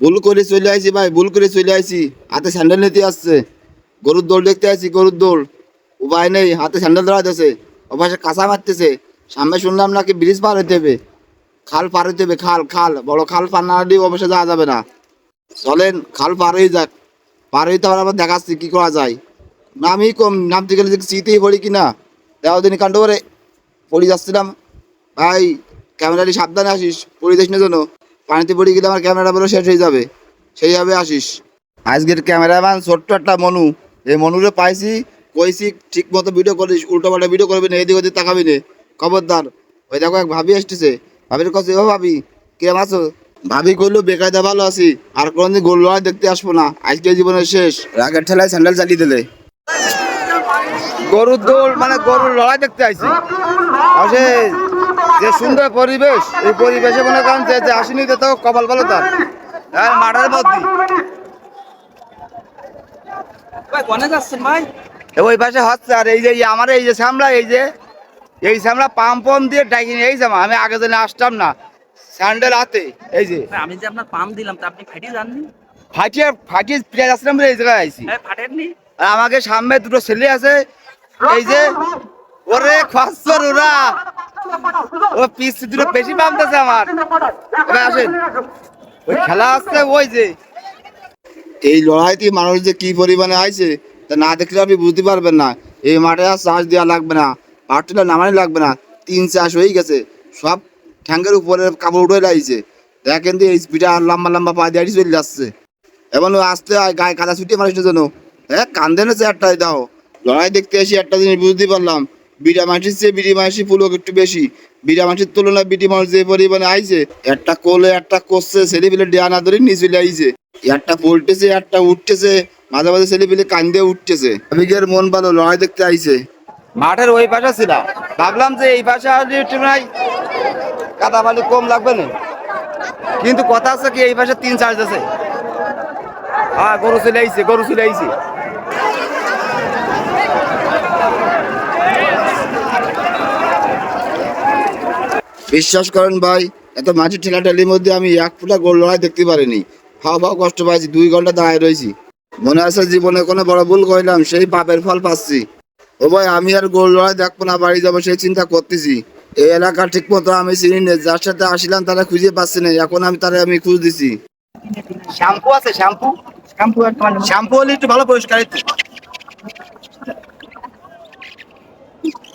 ভুল করে চলে আইছি ভাই, ভুল করে চলে আইছি। হাতে স্যান্ডেল নিতে আসছে। গরুর দৌড় দেখতে আইছি, গরুর দৌড়। উপায় নেই, হাতে স্যান্ডেল ধরাতেছে অবশ্যই কাঁচা মারতেছে। সামনে শুনলাম নাকি ব্রিজ পার হইতে হবে। খাল পার হইতে হবে, খাল খাল। বড় খাল পার না দিয়ে অবশ্যই যাওয়া যাবে না। চলেন, খাল পার হয়ে যাক। পার হইতে আবার আবার দেখাচ্ছি কী করা যায়। নামই কম নামতে গেলে যে শীতেই পড়ি কি না দেওয়া দিনই কাণ্ড করে পড়ে যাচ্ছিলাম। ভাই, ক্যামেরাটি সাবধানে আসিস না যেন পানিতে পড়ে গেলে আমার ক্যামেরা বলে, শেষ হয়ে যাবে। সেইভাবে আসিস। আজকের ক্যামেরাম্যান ছোট্ট একটা মনু। এই মনুরে পাইছি, কইছি ঠিক মতো ভিডিও করিস উল্টো পাল্টা ভিডিও করবি না, এদিক ওদিক তাকাবি না। খবরদার। ওই দেখো এক ভাবি আসতেছে। ভাবির কাছে, ও ভাবি কেমন আছো ভাবি কইলো, বেকায়দা ভালো আছি। আর কোনদিন গোল লড়াই দেখতে আসব না। আজকে জীবনের শেষ। রাগের ঠেলায় স্যান্ডেল চালিয়ে দিলে। গরুর দৌড় মানে গরুর লড়াই দেখতে আইছি। যে সুন্দর পরিবেশ এই পরিবেশে মনে করেন যে যে আসেনি তো কপাল ভালো তার। মাঠের মধ্যে। কনে যাচ্ছেন ভাই? ওই পাশে হচ্ছে আর এই যে আমার এই যে শ্যামলা এই যে এই শ্যামলা পাম্প পাম্প দিয়ে ডাকিনি এই জামা আমি আগে দিনে আসতাম না। স্যান্ডেল হাতে এই যে। আমি যে আপনার পাম দিলাম তা আপনি ফাটিয়ে ফাটিয়ে ফাটিয়ে আসলাম বলে এই জায়গায় আইছি। হ্যাঁ ফাটেননি? আর আমাকে সামনে দুটো ছেলে আছে এই যে ওরে খসর ওরা। ও পিস দুটো বেশি পামতেছে আমার। আসেন। ওই খেলা আসছে ওই যে। এই লড়াইতে মানুষ যে কি পরিমাণে আইছে, তা না দেখলে আপনি বুঝতে পারবেন না। এই মাঠে আর চাষ দেওয়া লাগবে না। পাটটা নামানি লাগবে না। তিন চাষ হয়ে গেছে। সব ঠ্যাঙ্গের উপরে কাপড় উঠে লাগছে দেখেন এই আর লম্বা লম্বা পা দিয়ে চলে যাচ্ছে। এমন আসতে গায়ে কাদা ছুটিয়ে মানুষের জন্য। হ্যাঁ কান্দে না একটাই দাও। লড়াই দেখতে এসে একটা জিনিস বুঝতে পারলাম। বিড়া মাটির চেয়ে বিড়ি মাসি ফুলক একটু বেশি। বিড়া মাটির তুলনায় বিটি মানুষ যে পরিমাণে আইছে, একটা কোলে একটা করছে ছেলে পেলে ডেয়া না ধরে নিচে আইছে। একটা পল্টেছে একটা উঠতেছে, মাঝে মাঝে ছেলে পেলে কান্দে উঠতেছে। আবিগের মন ভালো, লড়াই দেখতে আইছে। মাঠের ওই পাশে ছিলাম। ভাবলাম যে এই পাশে নাই, কাদা বালি কম লাগবে না। কিন্তু কথা আছে কি, এই পাশে তিন চার্জ আছে। হ্যাঁ গরু চলে আইছে, গরু চলে আইছে। বিশ্বাস করেন ভাই এত মাঝে ঠেলাঠালির মধ্যে আমি এক ফুটা গোল লড়াই দেখতে পারিনি। খাওয়া ভাও কষ্ট পাইছি দুই ঘণ্টা দাঁড়ায় রয়েছি মনে আছে জীবনে কোনো বড় ভুল করলাম সেই পাপের ফল পাচ্ছি। ও ভাই আমি আর গোল লড়াই দেখব না বাড়ি যাব সেই চিন্তা করতেছি। এই এলাকা ঠিক মতো আমি চিনি না যার সাথে আসলাম তারা খুঁজে পাচ্ছি না এখন আমি তারা আমি খুঁজ দিছি। শ্যাম্পু আছে শ্যাম্পু? শ্যাম্পু শ্যাম্পু হলে একটু ভালো পরিষ্কার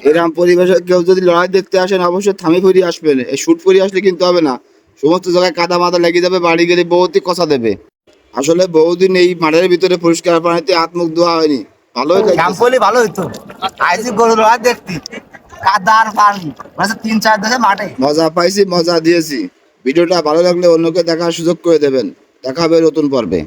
এরকম পরিবেশে কেউ যদি লড়াই দেখতে আসেন অবশ্যই থামি ফিরিয়ে আসবেন এই শুট ফিরিয়ে আসলে কিন্তু হবে না। সমস্ত জায়গায় কাদা মাদা লেগে যাবে বাড়ি গেলে বহুতই কষা দেবে। আসলে বহুদিন এই মাঠের ভিতরে পরিষ্কার পানিতে হাত মুখ ধোয়া হয়নি। লাগছে। শ্যাম্পলি ভালো হইতো। আইসি গরু লড়াই দেখতি। কাদা আর পানি। মানে তিন চার দেশে মাঠে। মজা পাইছি মজা দিয়েছি। ভিডিওটা ভালো লাগলে অন্যকে দেখার সুযোগ করে দেবেন। দেখা হবে নতুন পর্বে।